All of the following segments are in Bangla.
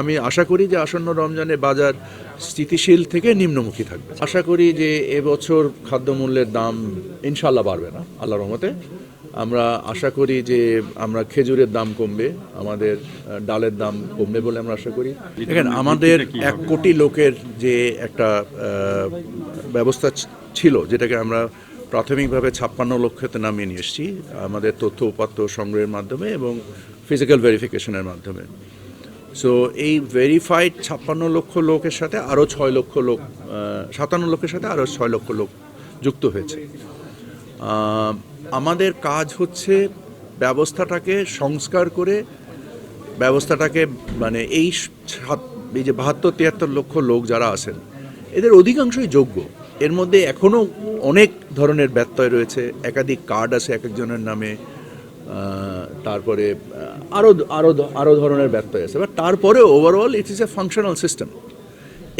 আমি আশা করি যে আসন্ন রমজানে বাজার স্থিতিশীল থেকে নিম্নমুখী থাকবে। আশা করি যে এবছর খাদ্যমূল্যের দাম ইনশাল্লাহ বাড়বে না আল্লাহ রহমতে। আমরা আশা করি যে আমরা খেজুরের দাম কমবে আমাদের ডালের দাম কমবে বলে আমরা আশা করি। দেখেন আমাদের এক কোটি লোকের যে একটা ব্যবস্থা ছিল যেটাকে আমরা প্রাথমিকভাবে ছাপ্পান্ন লক্ষতে নামিয়ে নিয়ে এসেছি আমাদের তথ্য উপাত্ত সংগ্রহের মাধ্যমে এবং ফিজিক্যাল ভেরিফিকেশনের মাধ্যমে। সো এই ভেরিফাইড ছাপ্পান্ন লক্ষ লোকের সাথে আরও ছয় লক্ষ লোক সাতান্ন লক্ষের সাথে আরও ছয় লক্ষ লোক যুক্ত হয়েছে। আমাদের কাজ হচ্ছে ব্যবস্থাটাকে সংস্কার করে, ব্যবস্থাটাকে মানে এই এই যে বাহাত্তর, তিয়াত্তর লক্ষ লোক যারা আছেন, এদের অধিকাংশই যোগ্য। এর মধ্যে এখনও অনেক ধরনের ব্যত্যয় রয়েছে। একাধিক কার্ড আছে এক একজনের নামে। তারপরে আরও আরও আরও ধরনের ব্যত্যয় আছে বাট তারপরে overall it is a functional system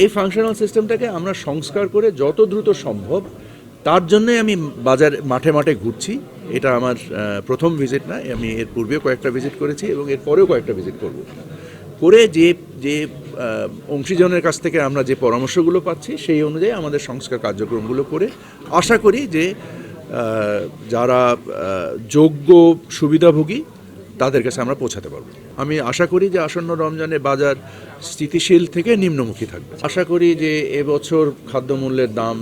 এই ফাংশনাল সিস্টেমটাকে আমরা সংস্কার করে যত দ্রুত সম্ভব, তার জন্যই আমি বাজার, মাঠে মাঠে ঘুরছি। এটা আমার প্রথম ভিজিট না, আমি এর পূর্বেও কয়েকটা ভিজিট করেছি এবং এর পরেও কয়েকটা ভিজিট করব। করে যে যে অংশীজনের কাছ থেকে আমরা যে পরামর্শগুলো পাচ্ছি, সেই অনুযায়ী আমাদের সংস্কার কার্যক্রমগুলো করে আশা করি যে যারা যোগ্য সুবিধাভোগী, তাদের কাছে আমরা পৌঁছাতে পারব। আমি আশা করি যে আসন্ন রমজানে বাজার স্থিতিশীল থেকে নিম্নমুখী থাকবে। আশা করি যে এবছর খাদ্যমূল্যের দাম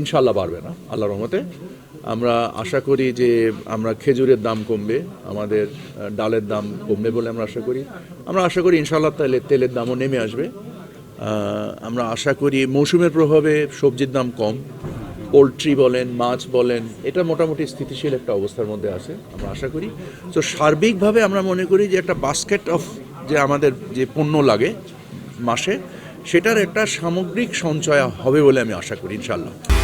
ইনশাল্লাহ বাড়বে না আল্লাহ রহমতে। আমরা আশা করি যে আমরা খেজুরের দাম কমবে, আমাদের ডালের দাম কমবে বলে আমরা আশা করি। আমরা আশা করি ইনশাল্লাহ তেলের তেলের দামও নেমে আসবে। আমরা আশা করি মৌসুমের প্রভাবে সবজির দাম কম পোলট্রি বলেন, মাছ বলেন, এটা মোটামুটি স্থিতিশীল একটা অবস্থার মধ্যে আছে, আমরা আশা করি। তো সার্বিকভাবে আমরা মনে করি যে একটা বাস্কেট অফ যে আমাদের যে পণ্য লাগে মাসে, সেটার একটা সামগ্রিক সঞ্চয় হবে বলে আমি আশা করি ইনশাল্লাহ